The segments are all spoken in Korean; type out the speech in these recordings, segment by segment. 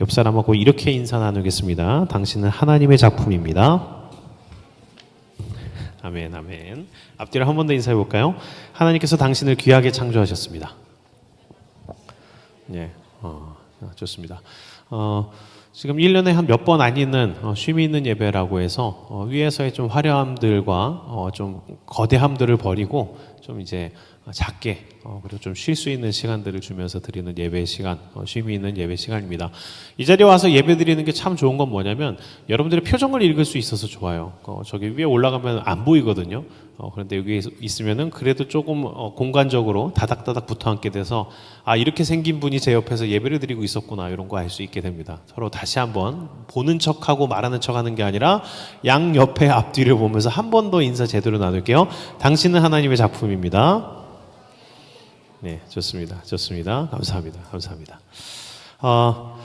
옆 사람하고 이렇게 인사 나누겠습니다. 당신은 하나님의 작품입니다. 아멘, 아멘. 앞뒤로 한번 더 인사해 볼까요? 하나님께서 당신을 귀하게 창조하셨습니다. 네, 어, 좋습니다. 어, 지금 1년에 한 몇 번 아니는 어, 쉼이 있는 예배라고 해서 어, 위에서의 좀 화려함들과 어, 좀 거대함들을 버리고 좀 이제 작게 어, 그리고 좀 쉴 수 있는 시간들을 주면서 드리는 예배 시간, 어, 쉼이 있는 예배 시간입니다. 이 자리에 와서 예배 드리는 게 참 좋은 건 뭐냐면 여러분들의 표정을 읽을 수 있어서 좋아요. 어, 저기 위에 올라가면 안 보이거든요. 어, 그런데 여기 있으면은 그래도 조금 어, 공간적으로 다닥다닥 붙어 앉게 돼서 아 이렇게 생긴 분이 제 옆에서 예배를 드리고 있었구나 이런 거 알 수 있게 됩니다. 서로 다시 한번 보는 척하고 말하는 척하는 게 아니라 양 옆에 앞뒤를 보면서 한 번 더 인사 제대로 나눌게요. 당신은 하나님의 작품입니다. 네, 좋습니다. 좋습니다. 감사합니다. 감사합니다. 어,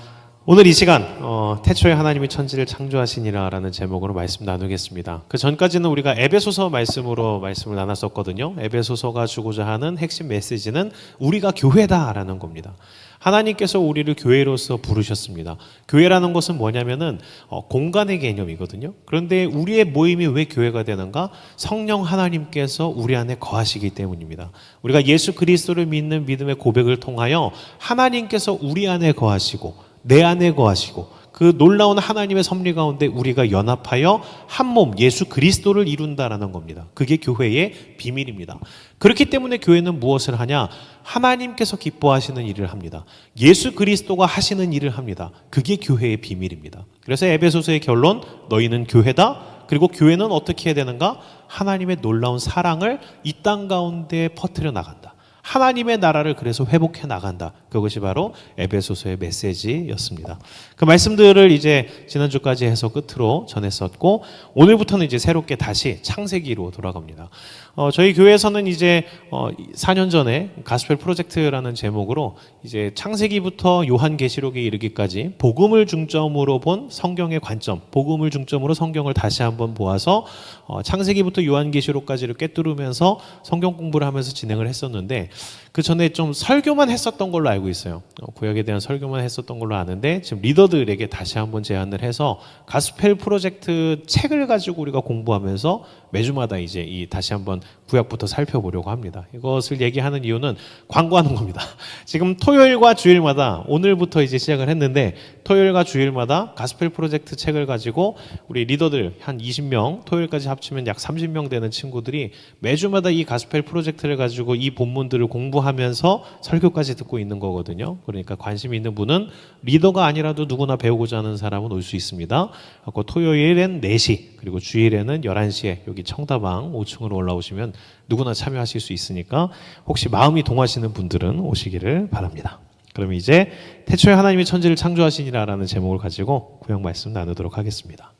오늘 이 시간 어, 태초에 하나님이 천지를 창조하시니라라는 제목으로 말씀 나누겠습니다. 그 전까지는 우리가 에베소서 말씀으로 말씀을 나눴었거든요. 에베소서가 주고자 하는 핵심 메시지는 우리가 교회다라는 겁니다. 하나님께서 우리를 교회로서 부르셨습니다. 교회라는 것은 뭐냐면은 어, 공간의 개념이거든요. 그런데 우리의 모임이 왜 교회가 되는가? 성령 하나님께서 우리 안에 거하시기 때문입니다. 우리가 예수 그리스도를 믿는 믿음의 고백을 통하여 하나님께서 우리 안에 거하시고 내 안에 거하시고 그 놀라운 하나님의 섭리 가운데 우리가 연합하여 한 몸 예수 그리스도를 이룬다라는 겁니다. 그게 교회의 비밀입니다. 그렇기 때문에 교회는 무엇을 하냐? 하나님께서 기뻐하시는 일을 합니다. 예수 그리스도가 하시는 일을 합니다. 그게 교회의 비밀입니다. 그래서 에베소서의 결론 너희는 교회다. 그리고 교회는 어떻게 해야 되는가? 하나님의 놀라운 사랑을 이 땅 가운데 퍼뜨려 나간다. 하나님의 나라를 그래서 회복해 나간다. 그것이 바로 에베소서의 메시지였습니다. 그 말씀들을 이제 지난주까지 해서 끝으로 전했었고 오늘부터는 이제 새롭게 다시 창세기로 돌아갑니다. 어, 저희 교회에서는 이제 어, 4년 전에 가스펠 프로젝트라는 제목으로 이제 창세기부터 요한계시록에 이르기까지 복음을 중점으로 본 성경의 관점, 복음을 중점으로 성경을 다시 한번 보아서 어, 창세기부터 요한계시록까지를 꿰뚫으면서 성경 공부를 하면서 진행을 했었는데 그 전에 좀 설교만 했었던 걸로 알고 있어요. 어, 구약에 대한 설교만 했었던 걸로 아는데 지금 리더들에게 다시 한번 제안을 해서 가스펠 프로젝트 책을 가지고 우리가 공부하면서 매주마다 이제 이 다시 한번 구약부터 살펴보려고 합니다. 이것을 얘기하는 이유는 광고하는 겁니다. 지금 토요일과 주일마다 오늘부터 이제 시작을 했는데 토요일과 주일마다 가스펠 프로젝트 책을 가지고 우리 리더들 한 20명 토요일까지 합치면 약 30명 되는 친구들이 매주마다 이 가스펠 프로젝트를 가지고 이 본문들을 공부하 면서 설교까지 듣고 있는 거거든요. 그러니까 관심 있는 분은 리더가 아니라도 누구나 배우고자 하는 사람은 올 수 있습니다. 그리고 토요일엔 4시 그리고 주일에는 11시에 여기 청다방 5층으로 올라오시면 누구나 참여하실 수 있으니까 혹시 마음이 동하시는 분들은 오시기를 바랍니다. 그럼 이제 태초에 하나님이 천지를 창조하시니라라는 제목을 가지고 구약 말씀 나누도록 하겠습니다.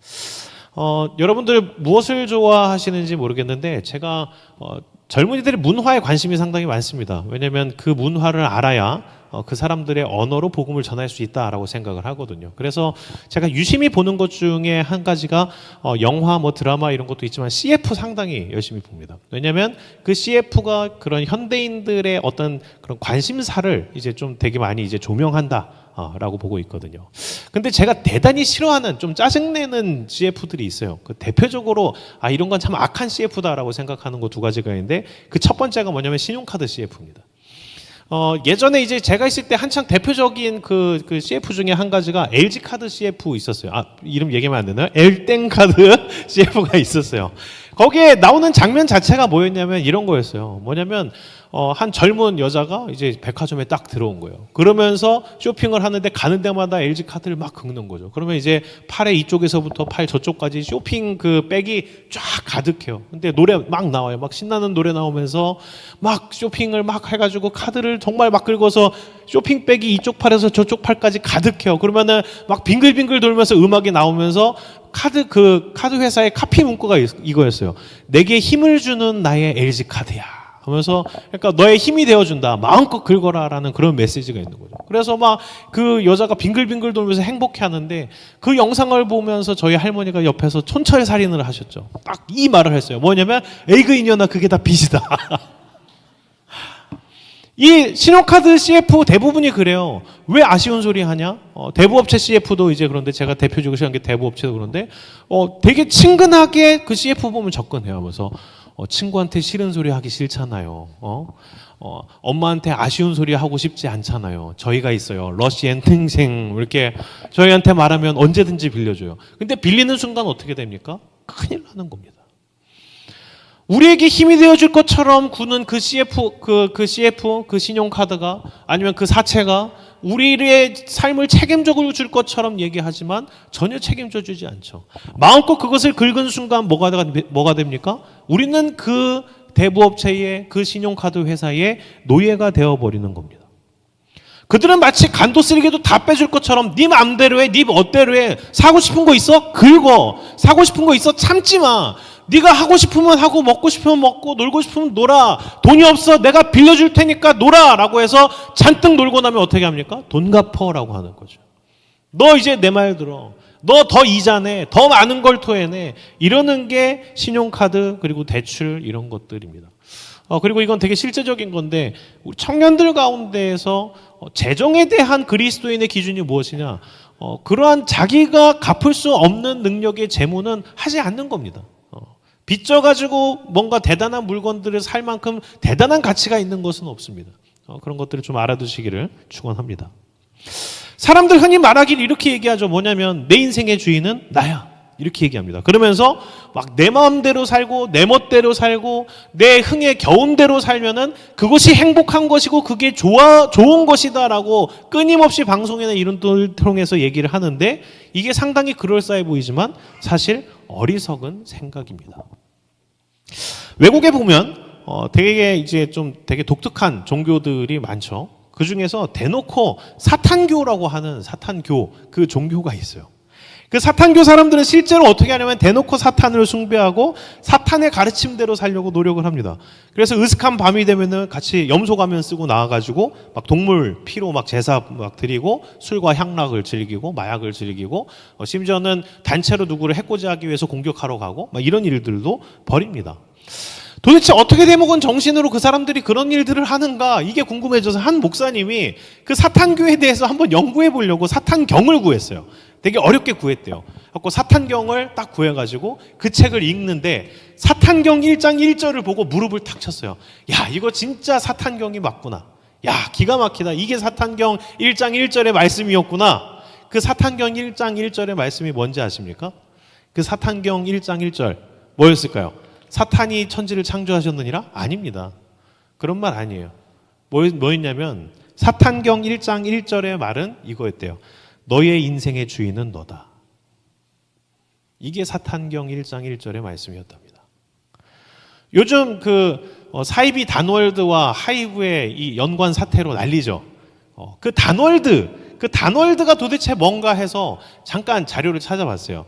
어, 여러분들 무엇을 좋아하시는지 모르겠는데 제가 어, 젊은이들의 문화에 관심이 상당히 많습니다. 왜냐하면 그 문화를 알아야 어, 그 사람들의 언어로 복음을 전할 수 있다라고 생각을 하거든요. 그래서 제가 유심히 보는 것 중에 한 가지가 어, 영화, 뭐 드라마 이런 것도 있지만 CF 상당히 열심히 봅니다. 왜냐하면 그 CF가 그런 현대인들의 어떤 그런 관심사를 이제 좀 되게 많이 이제 조명한다. 어, 라고 보고 있거든요. 근데 제가 대단히 싫어하는 좀 짜증내는 CF들이 있어요. 그 대표적으로 아 이런 건 참 악한 CF다라고 생각하는 거 두 가지가 있는데 그 첫 번째가 뭐냐면 신용카드 CF입니다. 어, 예전에 이제 제가 있을 때 한창 대표적인 그, 그 CF 중에 한 가지가 LG 카드 CF 있었어요. 아, 이름 얘기하면 안 되나요? 엘땡 카드 CF가 있었어요. 거기에 나오는 장면 자체가 뭐였냐면 이런 거였어요. 뭐냐면 어, 한 젊은 여자가 이제 백화점에 딱 들어온 거예요. 그러면서 쇼핑을 하는데 가는 데마다 LG 카드를 막 긁는 거죠. 그러면 이제 팔에 이쪽에서부터 팔 저쪽까지 쇼핑 그 백이 쫙 가득해요. 근데 노래 막 나와요. 막 신나는 노래 나오면서 막 쇼핑을 막 해가지고 카드를 정말 막 긁어서 쇼핑 백이 이쪽 팔에서 저쪽 팔까지 가득해요. 그러면은 막 빙글빙글 돌면서 음악이 나오면서 카드 그 카드 회사의 카피 문구가 이- 이거였어요. 내게 힘을 주는 나의 LG 카드야. 하면서 그러니까 너의 힘이 되어 준다 마음껏 긁어라라는 그런 메시지가 있는 거죠. 그래서 막 그 여자가 빙글빙글 돌면서 행복해 하는데 그 영상을 보면서 저희 할머니가 옆에서 촌철살인을 하셨죠. 딱 이 말을 했어요. 뭐냐면 에이그 이년아 그게 다 빚이다. 이 신용카드 CF 대부분이 그래요. 왜 아쉬운 소리 하냐? 어, 대부업체 CF도 이제 그런데 제가 대표적으로 시작한 게 대부업체도 그런데 어, 되게 친근하게 그 CF 보면 접근해요. 하면서 어, 친구한테 싫은 소리 하기 싫잖아요. 어? 어, 엄마한테 아쉬운 소리 하고 싶지 않잖아요. 저희가 있어요. 러시 앤 탱생 이렇게 저희한테 말하면 언제든지 빌려줘요. 근데 빌리는 순간 어떻게 됩니까? 큰일 나는 겁니다. 우리에게 힘이 되어줄 것처럼 구는 그 CF 그, 그 CF 그 신용카드가 아니면 그 사채가 우리의 삶을 책임져 줄 것처럼 얘기하지만 전혀 책임져 주지 않죠. 마음껏 그것을 긁은 순간 뭐가 되- 뭐가 됩니까? 우리는 그 대부업체의 그 신용카드 회사의 노예가 되어 버리는 겁니다. 그들은 마치 간도 쓰레기도 다 빼줄 것처럼 네 마음대로 해, 네 멋대로 해. 사고 싶은 거 있어? 긁어. 사고 싶은 거 있어? 참지 마. 네가 하고 싶으면 하고 먹고 싶으면 먹고 놀고 싶으면 놀아. 돈이 없어. 내가 빌려줄 테니까 놀아라고 해서 잔뜩 놀고 나면 어떻게 합니까? 돈 갚어라고 하는 거죠. 너 이제 내 말 들어. 너 더 이자 내. 더 많은 걸 토해내. 이러는 게 신용카드 그리고 대출 이런 것들입니다. 어, 그리고 이건 되게 실제적인 건데 우리 청년들 가운데에서 어, 재정에 대한 그리스도인의 기준이 무엇이냐? 어, 그러한 자기가 갚을 수 없는 능력의 재무는 하지 않는 겁니다. 어, 빚져가지고 뭔가 대단한 물건들을 살 만큼 대단한 가치가 있는 것은 없습니다. 어, 그런 것들을 좀 알아두시기를 축원합니다. 사람들 흔히 말하길 이렇게 얘기하죠. 뭐냐면 내 인생의 주인은 나야. 이렇게 얘기합니다. 그러면서 막 내 마음대로 살고 내 멋대로 살고 내 흥에 겨운 대로 살면은 그것이 행복한 것이고 그게 좋아 좋은 것이다라고 끊임없이 방송이나 이런 걸 통해서 얘기를 하는데 이게 상당히 그럴싸해 보이지만 사실 어리석은 생각입니다. 외국에 보면 어, 되게 이제 좀 되게 독특한 종교들이 많죠. 그 중에서 대놓고 사탄교라고 하는 사탄교 그 종교가 있어요. 그 사탄교 사람들은 실제로 어떻게 하냐면 대놓고 사탄을 숭배하고 사탄의 가르침대로 살려고 노력을 합니다. 그래서 으슥한 밤이 되면은 같이 염소 가면 쓰고 나와가지고 막 동물 피로 막 제사 막 드리고 술과 향락을 즐기고 마약을 즐기고 어, 심지어는 단체로 누구를 해코지하기 위해서 공격하러 가고 막 이런 일들도 벌입니다. 도대체 어떻게 대목은 정신으로 그 사람들이 그런 일들을 하는가 이게 궁금해져서 한 목사님이 그 사탄교에 대해서 한번 연구해 보려고 사탄경을 구했어요. 되게 어렵게 구했대요. 그래서 사탄경을 딱 구해가지고 그 책을 읽는데 사탄경 1장 1절을 보고 무릎을 탁 쳤어요. 야 이거 진짜 사탄경이 맞구나. 야 기가 막히다. 이게 사탄경 1장 1절의 말씀이었구나. 그 사탄경 1장 1절의 말씀이 뭔지 아십니까? 그 사탄경 1장 1절 뭐였을까요? 사탄이 천지를 창조하셨느니라? 아닙니다. 그런 말 아니에요. 뭐, 뭐였냐면 사탄경 1장 1절의 말은 이거였대요. 너의 인생의 주인은 너다. 이게 사탄경 1장 1절의 말씀이었답니다. 요즘 그 어, 사이비 단월드와 하이브의 이 연관 사태로 난리죠. 어, 그 단월드, 그 단월드가 도대체 뭔가 해서 잠깐 자료를 찾아봤어요.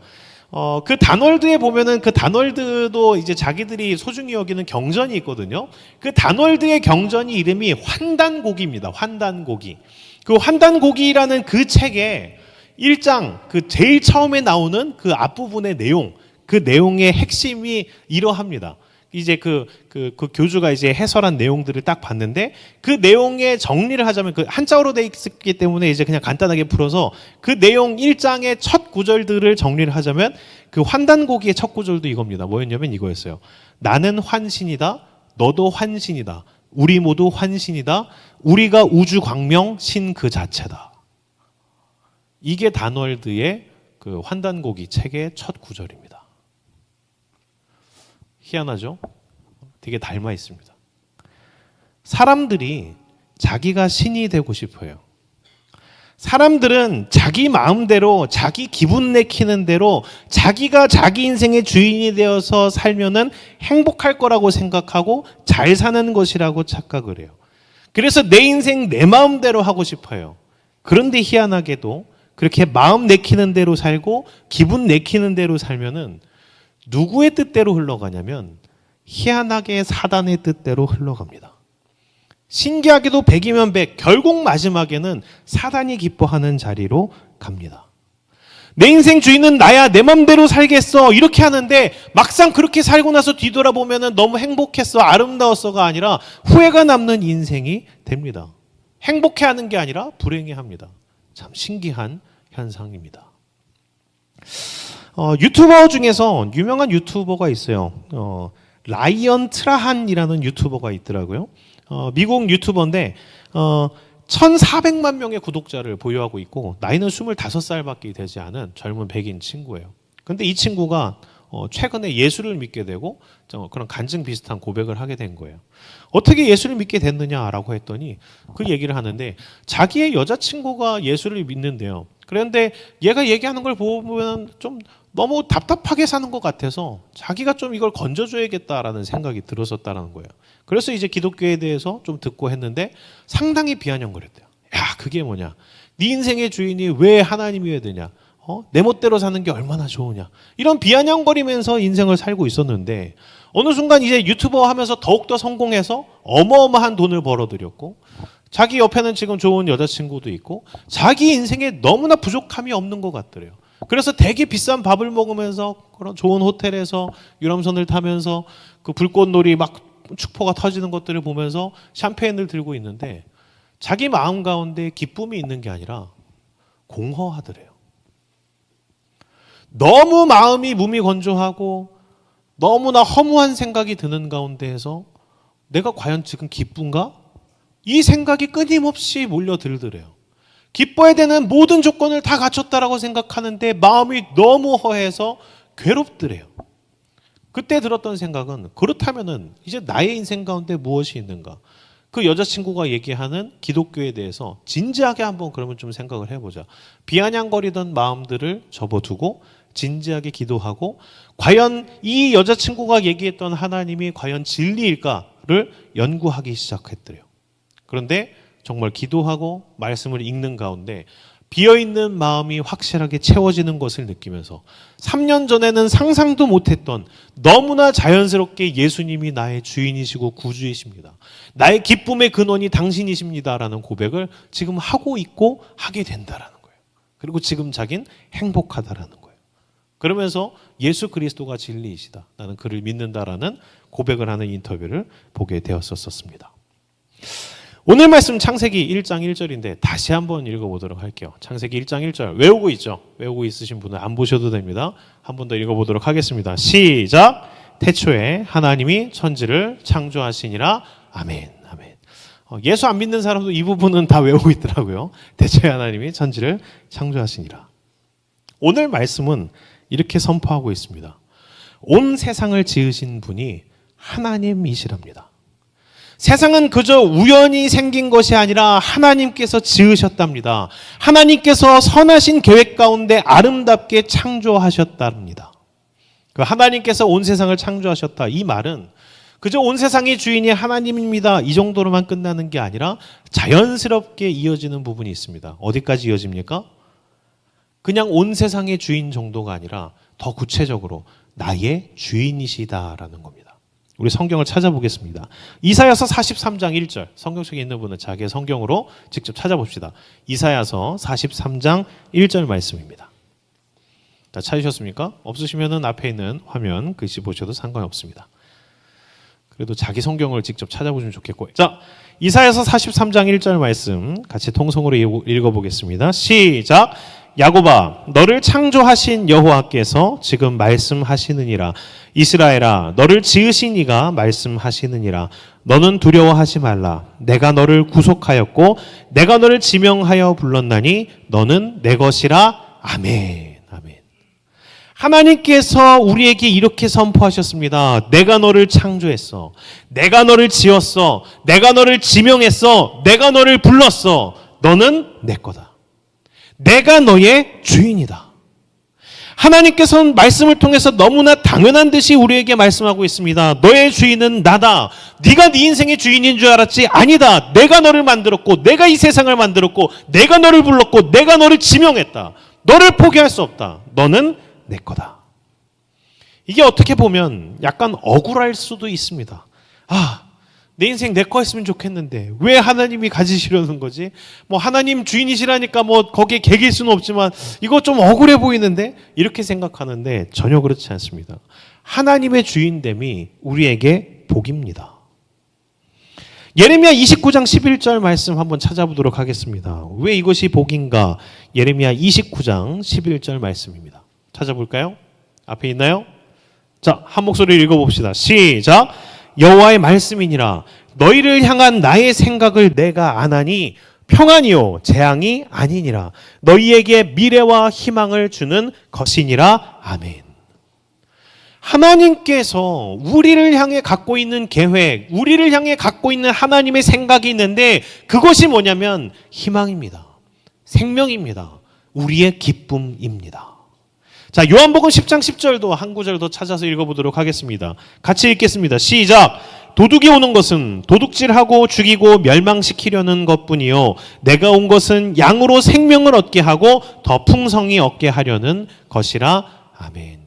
어, 그 단월드에 보면은 그 단월드도 이제 자기들이 소중히 여기는 경전이 있거든요. 그 단월드의 경전이 이름이 환단고기입니다. 환단고기. 그 환단고기라는 그 책에 1장 그 제일 처음에 나오는 그 앞부분의 내용, 그 내용의 핵심이 이러합니다. 이제 그, 그, 그 교주가 이제 해설한 내용들을 딱 봤는데 그 내용의 정리를 하자면 그 한자어로 돼 있기 때문에 이제 그냥 간단하게 풀어서 그 내용 1장의 첫 구절들을 정리를 하자면 그 환단고기의 첫 구절도 이겁니다. 뭐였냐면 이거였어요. 나는 환신이다. 너도 환신이다. 우리 모두 환신이다. 우리가 우주 광명 신 그 자체다. 이게 단월드의 그 환단고기 책의 첫 구절입니다. 희한하죠? 되게 닮아 있습니다. 사람들이 자기가 신이 되고 싶어요. 사람들은 자기 마음대로 자기 기분 내키는 대로 자기가 자기 인생의 주인이 되어서 살면은 행복할 거라고 생각하고 잘 사는 것이라고 착각을 해요. 그래서 내 인생 내 마음대로 하고 싶어요. 그런데 희한하게도 그렇게 마음 내키는 대로 살고 기분 내키는 대로 살면은 누구의 뜻대로 흘러가냐면 희한하게 사단의 뜻대로 흘러갑니다. 신기하게도 백이면 백, 결국 마지막에는 사단이 기뻐하는 자리로 갑니다. 내 인생 주인은 나야 내 맘대로 살겠어 이렇게 하는데 막상 그렇게 살고 나서 뒤돌아보면 너무 행복했어 아름다웠어가 아니라 후회가 남는 인생이 됩니다. 행복해하는 게 아니라 불행해합니다. 참 신기한 현상입니다. 어, 유튜버 중에서 유명한 유튜버가 있어요. 어, 라이언 트라한이라는 유튜버가 있더라고요. 어, 미국 유튜버인데 어, 1,400만 명의 구독자를 보유하고 있고 나이는 25살밖에 되지 않은 젊은 백인 친구예요. 근데 이 친구가 어, 최근에 예수를 믿게 되고 저 그런 간증 비슷한 고백을 하게 된 거예요. 어떻게 예수를 믿게 됐느냐라고 했더니 그 얘기를 하는데 자기의 여자친구가 예수를 믿는데요. 그런데 얘가 얘기하는 걸 보면 좀 너무 답답하게 사는 것 같아서 자기가 좀 이걸 건져줘야겠다라는 생각이 들었었다는 거예요. 그래서 이제 기독교에 대해서 좀 듣고 했는데 상당히 비아냥거렸대요. 야, 그게 뭐냐? 네 인생의 주인이 왜 하나님이어야 되냐? 어? 내 멋대로 사는 게 얼마나 좋으냐? 이런 비아냥거리면서 인생을 살고 있었는데 어느 순간 이제 유튜버 하면서 더욱더 성공해서 어마어마한 돈을 벌어들였고 자기 옆에는 지금 좋은 여자친구도 있고 자기 인생에 너무나 부족함이 없는 것 같더래요. 그래서 되게 비싼 밥을 먹으면서 그런 좋은 호텔에서 유람선을 타면서 그 불꽃놀이 막 축포가 터지는 것들을 보면서 샴페인을 들고 있는데 자기 마음 가운데 기쁨이 있는 게 아니라 공허하더래요. 너무 마음이 무미건조하고 너무나 허무한 생각이 드는 가운데에서 내가 과연 지금 기쁜가? 이 생각이 끊임없이 몰려들더래요. 기뻐야 되는 모든 조건을 다 갖췄다라고 생각하는데 마음이 너무 허해서 괴롭더래요. 그때 들었던 생각은 그렇다면은 이제 나의 인생 가운데 무엇이 있는가? 그 여자친구가 얘기하는 기독교에 대해서 진지하게 한번 그러면 좀 생각을 해보자. 비아냥거리던 마음들을 접어두고 진지하게 기도하고 과연 이 여자친구가 얘기했던 하나님이 과연 진리일까를 연구하기 시작했더래요. 그런데 정말 기도하고 말씀을 읽는 가운데 비어있는 마음이 확실하게 채워지는 것을 느끼면서 3년 전에는 상상도 못했던 너무나 자연스럽게 예수님이 나의 주인이시고 구주이십니다. 나의 기쁨의 근원이 당신이십니다라는 고백을 지금 하고 있고 하게 된다라는 거예요. 그리고 지금 자긴 행복하다라는 거예요. 그러면서 예수 그리스도가 진리이시다. 나는 그를 믿는다라는 고백을 하는 인터뷰를 보게 되었었습니다. 오늘 말씀 창세기 1장 1절인데 다시 한번 읽어보도록 할게요. 창세기 1장 1절 외우고 있죠? 외우고 있으신 분은 안 보셔도 됩니다. 한 번 더 읽어보도록 하겠습니다. 시작. 태초에 하나님이 천지를 창조하시니라. 아멘. 아멘. 어, 예수 안 믿는 사람도 이 부분은 다 외우고 있더라고요. 태초에 하나님이 천지를 창조하시니라. 오늘 말씀은 이렇게 선포하고 있습니다. 온 세상을 지으신 분이 하나님이시랍니다. 세상은 그저 우연히 생긴 것이 아니라 하나님께서 지으셨답니다. 하나님께서 선하신 계획 가운데 아름답게 창조하셨답니다. 그 하나님께서 온 세상을 창조하셨다. 이 말은 그저 온 세상의 주인이 하나님입니다. 이 정도로만 끝나는 게 아니라 자연스럽게 이어지는 부분이 있습니다. 어디까지 이어집니까? 그냥 온 세상의 주인 정도가 아니라 더 구체적으로 나의 주인이시다라는 겁니다. 우리 성경을 찾아보겠습니다. 이사야서 43장 1절. 성경 속에 있는 분은 자기의 성경으로 직접 찾아봅시다. 이사야서 43장 1절 말씀입니다. 자, 찾으셨습니까? 없으시면은 앞에 있는 화면 글씨 보셔도 상관없습니다. 그래도 자기 성경을 직접 찾아보시면 좋겠고. 자, 이사야서 43장 1절 말씀 같이 통성으로 읽어보겠습니다. 시작. 야고바 너를 창조하신 여호와께서 지금 말씀하시느니라. 이스라엘아 너를 지으신 이가 말씀하시느니라. 너는 두려워하지 말라. 내가 너를 구속하였고 내가 너를 지명하여 불렀나니 너는 내 것이라. 아멘. 아멘. 하나님께서 우리에게 이렇게 선포하셨습니다. 내가 너를 창조했어. 내가 너를 지었어. 내가 너를 지명했어. 내가 너를 불렀어. 너는 내 거다 내가 너의 주인이다. 하나님께서는 말씀을 통해서 너무나 당연한 듯이 우리에게 말씀하고 있습니다. 너의 주인은 나다. 네가 네 인생의 주인인 줄 알았지? 아니다. 내가 너를 만들었고 내가 이 세상을 만들었고 내가 너를 불렀고 내가 너를 지명했다. 너를 포기할 수 없다. 너는 내 거다. 이게 어떻게 보면 약간 억울할 수도 있습니다. 아, 내 인생 내 거 했으면 좋겠는데 왜 하나님이 가지시려는 거지? 뭐 하나님 주인이시라니까 뭐 거기에 개길 수는 없지만 이거 좀 억울해 보이는데 이렇게 생각하는데 전혀 그렇지 않습니다. 하나님의 주인됨이 우리에게 복입니다. 예레미야 29장 11절 말씀 한번 찾아보도록 하겠습니다. 왜 이것이 복인가? 예레미야 29장 11절 말씀입니다. 찾아볼까요? 앞에 있나요? 자, 한 목소리 읽어봅시다. 시작. 여호와의 말씀이니라. 너희를 향한 나의 생각을 내가 아나니 평안이요 재앙이 아니니라. 너희에게 미래와 희망을 주는 것이니라. 아멘. 하나님께서 우리를 향해 갖고 있는 계획, 우리를 향해 갖고 있는 하나님의 생각이 있는데 그것이 뭐냐면 희망입니다. 생명입니다. 우리의 기쁨입니다. 자, 요한복음 10장 10절도 한 구절 더 찾아서 읽어보도록 하겠습니다. 같이 읽겠습니다. 시작. 도둑이 오는 것은 도둑질하고 죽이고 멸망시키려는 것뿐이요. 내가 온 것은 양으로 생명을 얻게 하고 더 풍성히 얻게 하려는 것이라. 아멘.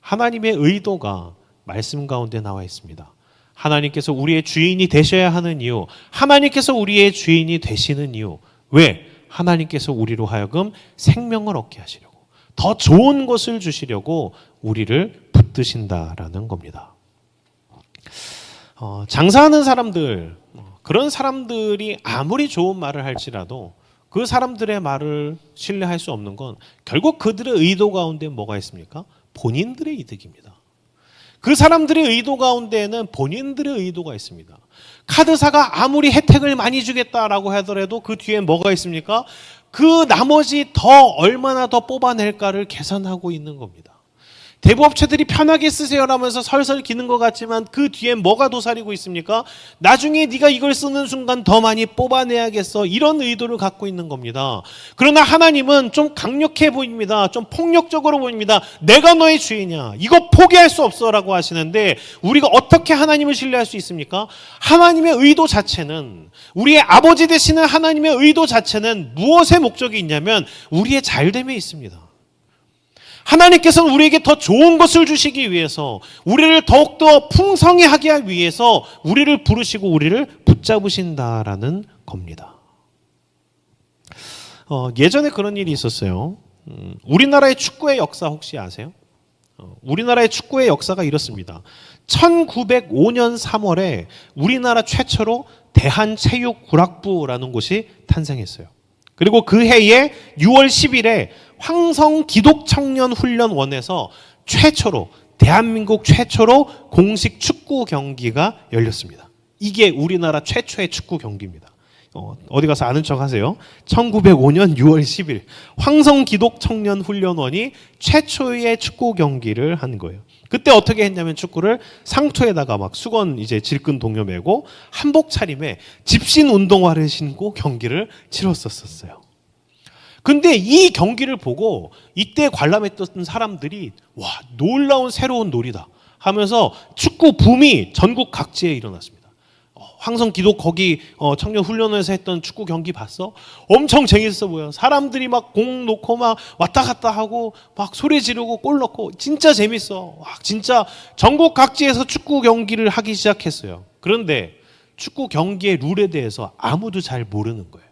하나님의 의도가 말씀 가운데 나와 있습니다. 하나님께서 우리의 주인이 되셔야 하는 이유, 하나님께서 우리의 주인이 되시는 이유, 왜? 하나님께서 우리로 하여금 생명을 얻게 하시려고, 더 좋은 것을 주시려고 우리를 붙드신다라는 겁니다. 어, 장사하는 사람들, 어, 그런 사람들이 아무리 좋은 말을 할지라도 그 사람들의 말을 신뢰할 수 없는 건 결국 그들의 의도 가운데 뭐가 있습니까? 본인들의 이득입니다. 그 사람들의 의도 가운데에는 본인들의 의도가 있습니다. 카드사가 아무리 혜택을 많이 주겠다라고 하더라도 그 뒤에 뭐가 있습니까? 그 나머지 더 얼마나 더 뽑아낼까를 계산하고 있는 겁니다. 대부업체들이 편하게 쓰세요라면서 설설 기는 것 같지만 그 뒤에 뭐가 도사리고 있습니까? 나중에 네가 이걸 쓰는 순간 더 많이 뽑아내야겠어 이런 의도를 갖고 있는 겁니다. 그러나 하나님은 좀 강력해 보입니다. 좀 폭력적으로 보입니다. 내가 너의 주인이야. 이거 포기할 수 없어라고 하시는데 우리가 어떻게 하나님을 신뢰할 수 있습니까? 하나님의 의도 자체는 우리의 아버지 되시는 하나님의 의도 자체는 무엇의 목적이 있냐면 우리의 잘됨에 있습니다. 하나님께서는 우리에게 더 좋은 것을 주시기 위해서 우리를 더욱더 풍성히 하기 위해서 우리를 부르시고 우리를 붙잡으신다라는 겁니다. 어, 예전에 그런 일이 있었어요. 음, 우리나라의 축구의 역사 혹시 아세요? 어, 우리나라의 축구의 역사가 이렇습니다. 1905년 3월에 우리나라 최초로 대한체육구락부라는 곳이 탄생했어요. 그리고 그 해에 6월 10일에 황성 기독 청년 훈련원에서 최초로 대한민국 최초로 공식 축구 경기가 열렸습니다. 이게 우리나라 최초의 축구 경기입니다. 어, 어디 가서 아는 척 하세요. 1905년 6월 10일 황성 기독 청년 훈련원이 최초의 축구 경기를 한 거예요. 그때 어떻게 했냐면 축구를 상투에다가 막 수건 이제 질끈 동여 매고 한복 차림에 집신 운동화를 신고 경기를 치렀었어요. 근데 이 경기를 보고 이때 관람했던 사람들이 와 놀라운 새로운 놀이다 하면서 축구 붐이 전국 각지에 일어났습니다. 어, 황성 기독 거기 어, 청년 훈련원에서 했던 축구 경기 봤어? 엄청 재밌어 보여. 사람들이 막 공 놓고 막 왔다 갔다 하고 막 소리 지르고 골 넣고 진짜 재밌어. 와, 진짜 전국 각지에서 축구 경기를 하기 시작했어요. 그런데 축구 경기의 룰에 대해서 아무도 잘 모르는 거예요.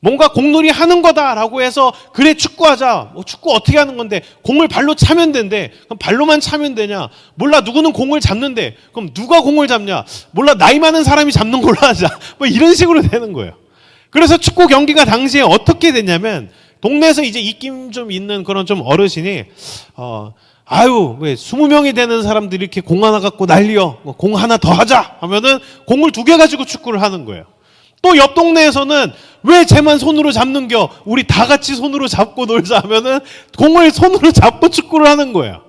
뭔가 공놀이 하는 거다라고 해서 그래 축구하자. 뭐 축구 어떻게 하는 건데 공을 발로 차면 된대. 그럼 발로만 차면 되냐? 몰라 누구는 공을 잡는데 그럼 누가 공을 잡냐? 몰라 나이 많은 사람이 잡는 걸로 하자. 뭐 이런 식으로 되는 거예요. 그래서 축구 경기가 당시에 어떻게 됐냐면 동네에서 이제 입김 좀 있는 그런 좀 어르신이 어 아유 왜 20명이 되는 사람들이 이렇게 공 하나 갖고 난리여. 뭐공 하나 더 하자 하면은 공을 두 개 가지고 축구를 하는 거예요. 또 옆 동네에서는 왜 쟤만 손으로 잡는겨? 우리 다 같이 손으로 잡고 놀자 하면은 공을 손으로 잡고 축구를 하는 거예요.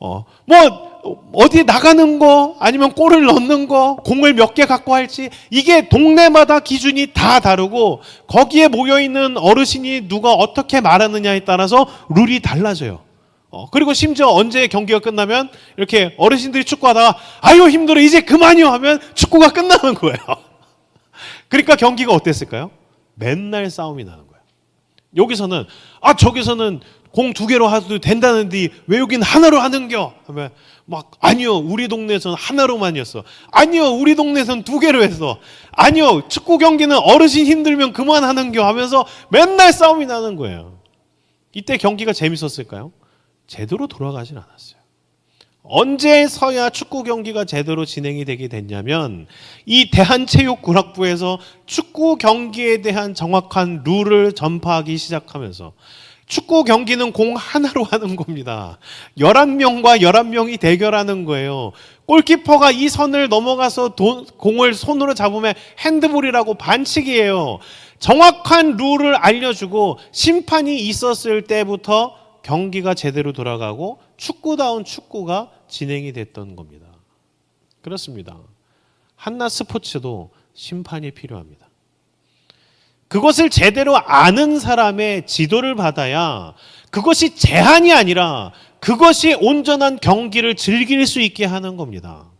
어, 뭐 어디 나가는 거 아니면 골을 넣는 거 공을 몇 개 갖고 할지 이게 동네마다 기준이 다 다르고 거기에 모여 있는 어르신이 누가 어떻게 말하느냐에 따라서 룰이 달라져요. 어, 그리고 심지어 언제 경기가 끝나면 이렇게 어르신들이 축구하다가 아유 힘들어 이제 그만이요 하면 축구가 끝나는 거예요. 그러니까 경기가 어땠을까요? 맨날 싸움이 나는 거예요. 여기서는 아 저기서는 공 두 개로 해도 된다는데 왜 여긴 하나로 하는겨? 하면 막 아니요 우리 동네에서는 하나로만이었어. 아니요 우리 동네에서는 두 개로 했어. 아니요 축구 경기는 어르신 힘들면 그만하는겨 하면서 맨날 싸움이 나는 거예요. 이때 경기가 재밌었을까요? 제대로 돌아가진 않았어요. 언제 서야 축구 경기가 제대로 진행이 되게 됐냐면 이 대한체육군학부에서 축구 경기에 대한 정확한 룰을 전파하기 시작하면서 축구 경기는 공 하나로 하는 겁니다. 11명과 11명이 대결하는 거예요. 골키퍼가 이 선을 넘어가서 도- 공을 손으로 잡으면 핸드볼이라고 반칙이에요. 정확한 룰을 알려주고 심판이 있었을 때부터 경기가 제대로 돌아가고 축구다운 축구가 진행이 됐던 겁니다. 그렇습니다. 한낱 스포츠도 심판이 필요합니다. 그것을 제대로 아는 사람의 지도를 받아야 그것이 제한이 아니라 그것이 온전한 경기를 즐길 수 있게 하는 겁니다.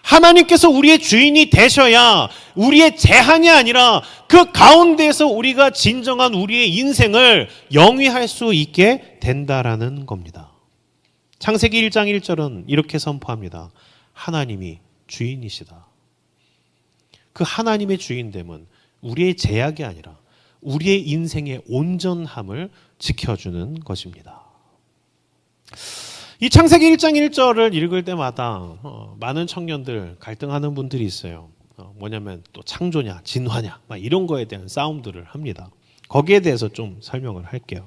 하나님께서 우리의 주인이 되셔야 우리의 제한이 아니라 그 가운데에서 우리가 진정한 우리의 인생을 영위할 수 있게 된다라는 겁니다. 창세기 1장 1절은 이렇게 선포합니다. 하나님이 주인이시다. 그 하나님의 주인됨은 우리의 제약이 아니라 우리의 인생의 온전함을 지켜주는 것입니다. 이 창세기 1장 1절을 읽을 때마다 어, 많은 청년들 갈등하는 분들이 있어요. 어, 뭐냐면 또 창조냐, 진화냐, 막 이런 거에 대한 싸움들을 합니다. 거기에 대해서 좀 설명을 할게요.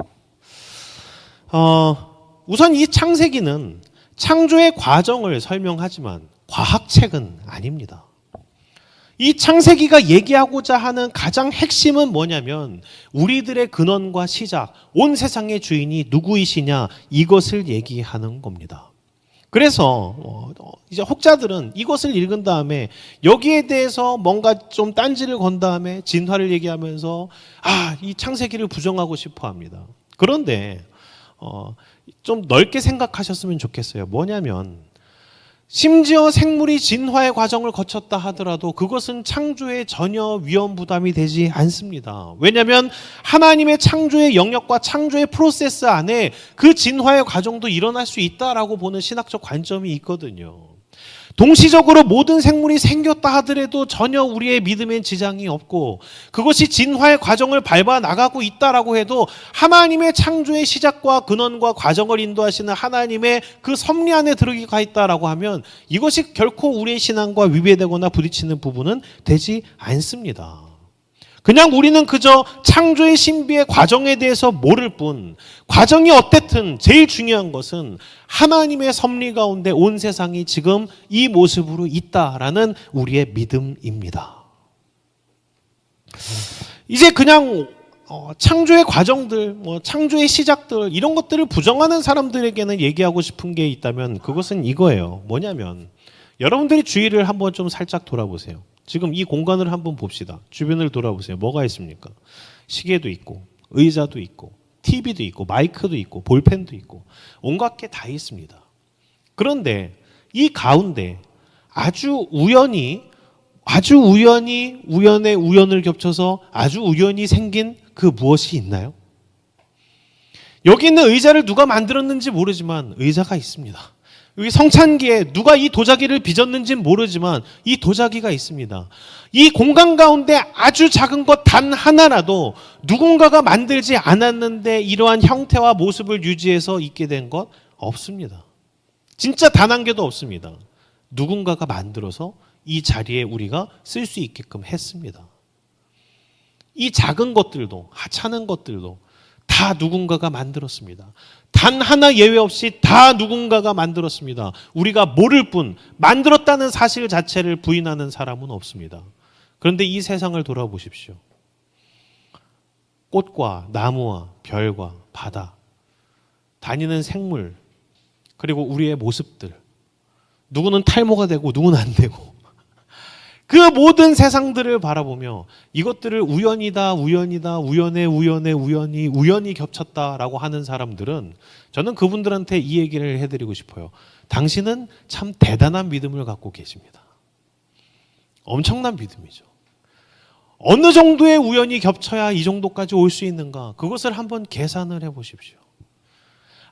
어, 우선 이 창세기는 창조의 과정을 설명하지만 과학책은 아닙니다. 이 창세기가 얘기하고자 하는 가장 핵심은 뭐냐면 우리들의 근원과 시작, 온 세상의 주인이 누구이시냐 이것을 얘기하는 겁니다. 그래서 어, 어, 이제 혹자들은 이것을 읽은 다음에 여기에 대해서 뭔가 좀 딴지를 건 다음에 진화를 얘기하면서 아, 이 창세기를 부정하고 싶어 합니다. 그런데 어, 좀 넓게 생각하셨으면 좋겠어요. 뭐냐면 심지어 생물이 진화의 과정을 거쳤다 하더라도 그것은 창조에 전혀 위험 부담이 되지 않습니다. 왜냐하면 하나님의 창조의 영역과 창조의 프로세스 안에 그 진화의 과정도 일어날 수 있다라고 보는 신학적 관점이 있거든요. 동시적으로 모든 생물이 생겼다 하더라도 전혀 우리의 믿음엔 지장이 없고 그것이 진화의 과정을 밟아 나가고 있다라고 해도 하나님의 창조의 시작과 근원과 과정을 인도하시는 하나님의 그 섭리 안에 들어가 있다라고 하면 이것이 결코 우리의 신앙과 위배되거나 부딪히는 부분은 되지 않습니다. 그냥 우리는 그저 창조의 신비의 과정에 대해서 모를 뿐, 과정이 어땠든 제일 중요한 것은 하나님의 섭리 가운데 온 세상이 지금 이 모습으로 있다라는 우리의 믿음입니다. 이제 그냥 어, 창조의 과정들, 뭐 창조의 시작들 이런 것들을 부정하는 사람들에게는 얘기하고 싶은 게 있다면 그것은 이거예요. 뭐냐면 여러분들이 주위를 한번 좀 살짝 돌아보세요. 지금 이 공간을 한번 봅시다. 주변을 돌아보세요. 뭐가 있습니까? 시계도 있고, 의자도 있고, TV도 있고, 마이크도 있고, 볼펜도 있고, 온갖 게 다 있습니다. 그런데 이 가운데 아주 우연히, 아주 우연히, 우연의 우연을 겹쳐서 아주 우연히 생긴 그 무엇이 있나요? 여기 있는 의자를 누가 만들었는지 모르지만 의자가 있습니다. 여기 성찬기에 누가 이 도자기를 빚었는지는 모르지만 이 도자기가 있습니다. 이 공간 가운데 아주 작은 것 단 하나라도 누군가가 만들지 않았는데 이러한 형태와 모습을 유지해서 있게 된 것 없습니다. 진짜 단 한 개도 없습니다. 누군가가 만들어서 이 자리에 우리가 쓸 수 있게끔 했습니다. 이 작은 것들도 하찮은 것들도 다 누군가가 만들었습니다. 단 하나 예외 없이 다 누군가가 만들었습니다. 우리가 모를 뿐 만들었다는 사실 자체를 부인하는 사람은 없습니다. 그런데 이 세상을 돌아보십시오. 꽃과 나무와 별과 바다, 다니는 생물, 그리고 우리의 모습들. 누구는 탈모가 되고 누구는 안 되고. 그 모든 세상들을 바라보며 이것들을 우연이다, 우연이다, 우연해, 우연해, 우연히, 우연히 겹쳤다라고 하는 사람들은 저는 그분들한테 이 얘기를 해드리고 싶어요. 당신은 참 대단한 믿음을 갖고 계십니다. 엄청난 믿음이죠. 어느 정도의 우연이 겹쳐야 이 정도까지 올 수 있는가? 그것을 한번 계산을 해 보십시오.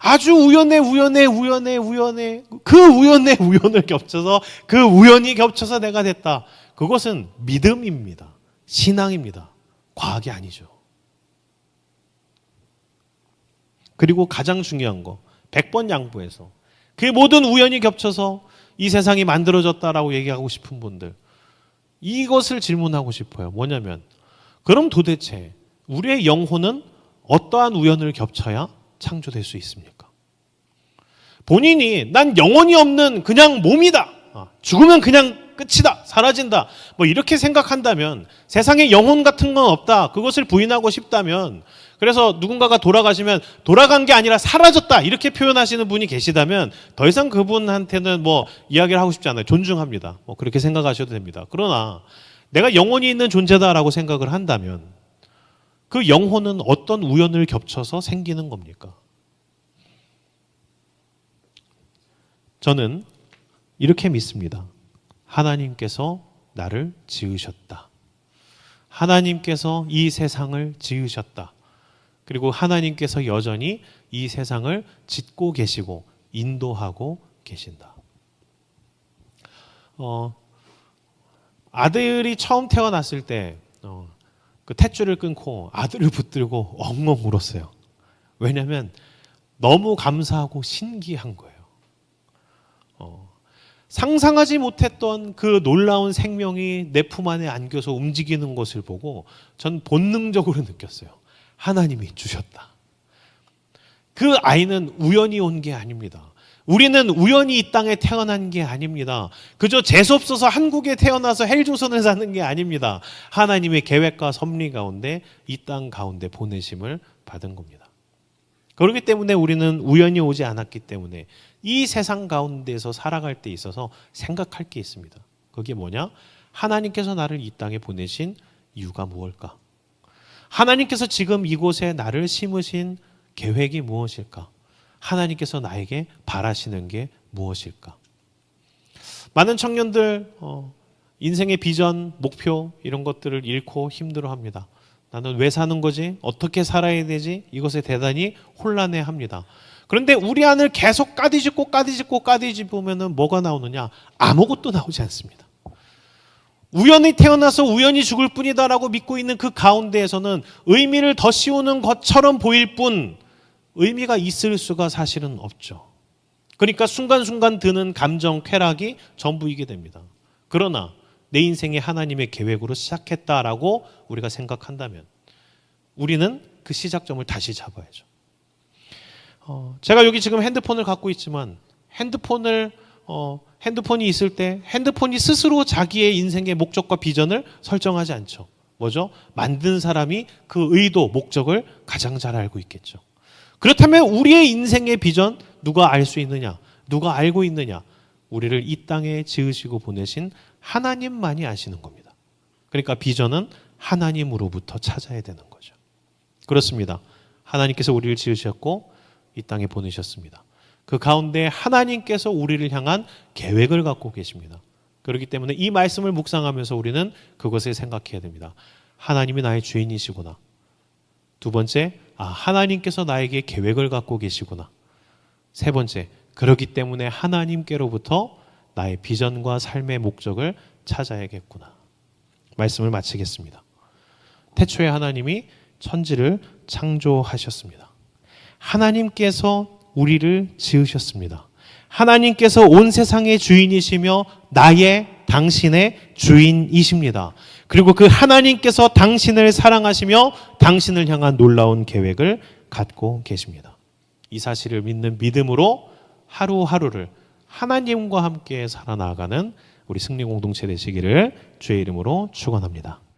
아주 우연에 우연에 우연에 우연에 그 우연에 우연을 겹쳐서 그 우연이 겹쳐서 내가 됐다. 그것은 믿음입니다. 신앙입니다. 과학이 아니죠. 그리고 가장 중요한 거 100번 양보해서 그 모든 우연이 겹쳐서 이 세상이 만들어졌다라고 얘기하고 싶은 분들 이것을 질문하고 싶어요. 뭐냐면 그럼 도대체 우리의 영혼은 어떠한 우연을 겹쳐야 창조될 수 있습니까? 본인이 난 영혼이 없는 그냥 몸이다. 아, 죽으면 그냥 끝이다. 사라진다. 뭐 이렇게 생각한다면 세상에 영혼 같은 건 없다. 그것을 부인하고 싶다면 그래서 누군가가 돌아가시면 돌아간 게 아니라 사라졌다. 이렇게 표현하시는 분이 계시다면 더 이상 그분한테는 뭐 이야기를 하고 싶지 않아요. 존중합니다. 뭐 그렇게 생각하셔도 됩니다. 그러나 내가 영혼이 있는 존재다라고 생각을 한다면 그 영혼은 어떤 우연을 겹쳐서 생기는 겁니까? 저는 이렇게 믿습니다. 하나님께서 나를 지으셨다. 하나님께서 이 세상을 지으셨다. 그리고 하나님께서 여전히 이 세상을 짓고 계시고 인도하고 계신다. 어, 아들이 처음 태어났을 때, 어, 그 탯줄을 끊고 아들을 붙들고 엉엉 울었어요. 왜냐하면 너무 감사하고 신기한 거예요. 어, 상상하지 못했던 그 놀라운 생명이 내 품 안에 안겨서 움직이는 것을 보고 전 본능적으로 느꼈어요. 하나님이 주셨다. 그 아이는 우연히 온 게 아닙니다. 우리는 우연히 이 땅에 태어난 게 아닙니다. 그저 재수없어서 한국에 태어나서 헬조선을 사는 게 아닙니다. 하나님의 계획과 섭리 가운데 이 땅 가운데 보내심을 받은 겁니다. 그렇기 때문에 우리는 우연히 오지 않았기 때문에 이 세상 가운데서 살아갈 때 있어서 생각할 게 있습니다. 그게 뭐냐? 하나님께서 나를 이 땅에 보내신 이유가 무엇일까? 하나님께서 지금 이곳에 나를 심으신 계획이 무엇일까? 하나님께서 나에게 바라시는 게 무엇일까? 많은 청년들 어, 인생의 비전, 목표 이런 것들을 잃고 힘들어합니다. 나는 왜 사는 거지? 어떻게 살아야 되지? 이것에 대단히 혼란해 합니다. 그런데 우리 안을 계속 까디짓고 까디짓고 까디집으면은 뭐가 나오느냐? 아무것도 나오지 않습니다. 우연히 태어나서 우연히 죽을 뿐이다라고 믿고 있는 그 가운데에서는 의미를 더 씌우는 것처럼 보일 뿐 의미가 있을 수가 사실은 없죠. 그러니까 순간순간 드는 감정, 쾌락이 전부이게 됩니다. 그러나 내 인생이 하나님의 계획으로 시작했다라고 우리가 생각한다면 우리는 그 시작점을 다시 잡아야죠. 어, 제가 여기 지금 핸드폰을 갖고 있지만 핸드폰을 어, 핸드폰이 있을 때 핸드폰이 스스로 자기의 인생의 목적과 비전을 설정하지 않죠. 뭐죠? 만든 사람이 그 의도, 목적을 가장 잘 알고 있겠죠. 그렇다면 우리의 인생의 비전 누가 알 수 있느냐? 누가 알고 있느냐? 우리를 이 땅에 지으시고 보내신 하나님만이 아시는 겁니다. 그러니까 비전은 하나님으로부터 찾아야 되는 거죠. 그렇습니다. 하나님께서 우리를 지으셨고 이 땅에 보내셨습니다. 그 가운데 하나님께서 우리를 향한 계획을 갖고 계십니다. 그렇기 때문에 이 말씀을 묵상하면서 우리는 그것을 생각해야 됩니다. 하나님이 나의 주인이시구나. 두 번째, 아, 하나님께서 나에게 계획을 갖고 계시구나. 세 번째, 그렇기 때문에 하나님께로부터 나의 비전과 삶의 목적을 찾아야겠구나. 말씀을 마치겠습니다. 태초에 하나님이 천지를 창조하셨습니다. 하나님께서 우리를 지으셨습니다. 하나님께서 온 세상의 주인이시며 나의 당신의 주인이십니다. 그리고 그 하나님께서 당신을 사랑하시며 당신을 향한 놀라운 계획을 갖고 계십니다. 이 사실을 믿는 믿음으로 하루하루를 하나님과 함께 살아나가는 우리 승리 공동체 되시기를 주의 이름으로 축원합니다.